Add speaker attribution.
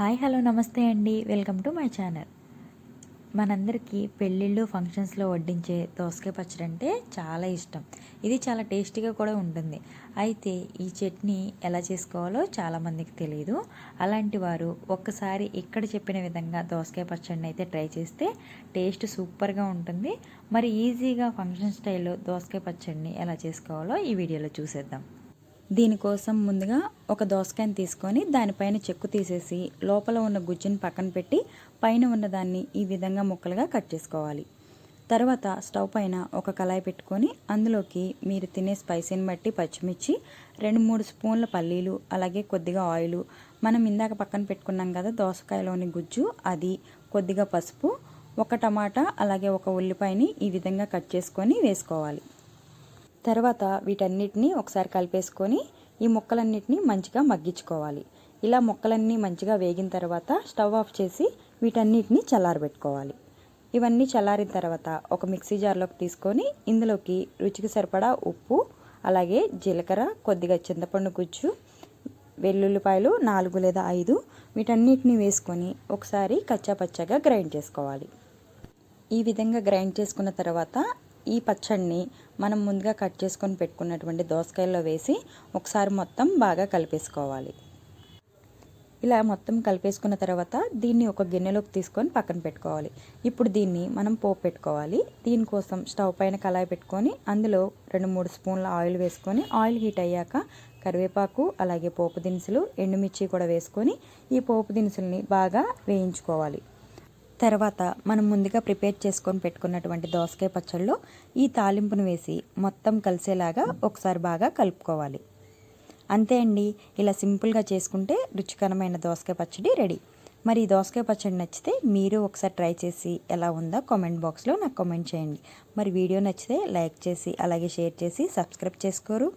Speaker 1: Hi hello నమస్తే అండి. Welcome to my channel. మనందరికీ పెళ్ళిళ్ళు ఫంక్షన్స్లో వడ్డించే దోసకాయ పచ్చడి అంటే చాలా ఇష్టం. ఇది చాలా టేస్టీగా కూడా ఉంటుంది. అయితే ఈ చట్నీ ఎలా చేసుకోవాలో చాలామందికి తెలియదు అలాంటి వారు ఒక్కసారి ఇక్కడ చెప్పిన విధంగా దోసకాయ పచ్చడిని అయితే ట్రై చేస్తే టేస్ట్ సూపర్గా ఉంటుంది. మరి ఈజీగా ఫంక్షన్ స్టైల్లో దోసకాయ పచ్చడిని ఎలా చేసుకోవాలో ఈ వీడియోలో చూసేద్దాం. దీనికోసం ముందుగా ఒక దోసకాయని తీసుకొని దానిపైన చెక్కు తీసేసి లోపల ఉన్న గుజ్జుని పక్కన పెట్టి పైన ఉన్నదాన్ని ఈ విధంగా ముక్కలుగా కట్ చేసుకోవాలి. తర్వాత స్టవ్ పైన ఒక కళాయి పెట్టుకొని అందులోకి మీరు తినే స్పైసీని బట్టి పచ్చిమిర్చి రెండు మూడు స్పూన్ల పల్లీలు అలాగే కొద్దిగా ఆయిల్. మనం ఇందాక పక్కన పెట్టుకున్నాం కదా దోసకాయలోని గుజ్జు అది కొద్దిగా పసుపు ఒక టమాటా అలాగే ఒక ఉల్లిపాయని ఈ విధంగా కట్ చేసుకొని వేసుకోవాలి. తర్వాత వీటన్నిటిని ఒకసారి కలిపేసుకొని ఈ ముక్కలన్నిటినీ మంచిగా మగ్గించుకోవాలి. ఇలా ముక్కలన్నీ మంచిగా వేగిన తర్వాత స్టవ్ ఆఫ్ చేసి వీటన్నిటిని చల్లారబెట్టుకోవాలి. ఇవన్నీ చల్లారిన తర్వాత ఒక మిక్సీ జార్లోకి తీసుకొని ఇందులోకి రుచికి సరిపడా ఉప్పు అలాగే జీలకర్ర కొద్దిగా చింతపండు గుజ్జు వెల్లుల్లిపాయలు నాలుగు లేదా ఐదు వీటన్నిటిని వేసుకొని ఒకసారి కచ్చాపచ్చగా గ్రైండ్ చేసుకోవాలి. ఈ విధంగా గ్రైండ్ చేసుకున్న తర్వాత ఈ పచ్చడిని మనం ముందుగా కట్ చేసుకొని పెట్టుకున్నటువంటి దోసకాయల్లో వేసి ఒకసారి మొత్తం బాగా కలిపేసుకోవాలి. ఇలా మొత్తం కలిపేసుకున్న తర్వాత దీన్ని ఒక గిన్నెలోకి తీసుకొని పక్కన పెట్టుకోవాలి. ఇప్పుడు దీన్ని మనం పోపు పెట్టుకోవాలి. దీనికోసం స్టవ్ పైన కళాయి పెట్టుకొని అందులో రెండు మూడు స్పూన్ల ఆయిల్ వేసుకొని ఆయిల్ హీట్ అయ్యాక కరివేపాకు అలాగే పోపు దినుసులు ఎండుమిర్చి కూడా వేసుకొని ఈ పోపు దినుసుల్ని బాగా వేయించుకోవాలి. తర్వాత మనం ముందుగా ప్రిపేర్ చేసుకొని పెట్టుకున్నటువంటి దోసకాయ పచ్చళ్ళలో ఈ తాలింపును వేసి మొత్తం కలిసేలాగా ఒకసారి బాగా కలుపుకోవాలి. అంతే అండి. ఇలా సింపుల్గా చేసుకుంటే రుచికరమైన దోసకాయ పచ్చడి రెడీ. మరి ఈ దోసకాయ పచ్చడి నచ్చితే మీరు ఒకసారి ట్రై చేసి ఎలా ఉందో కామెంట్ బాక్స్లో నాకు కామెంట్ చేయండి. మరి వీడియో నచ్చితే లైక్ చేసి అలాగే షేర్ చేసి సబ్స్క్రైబ్ చేసుకోరు.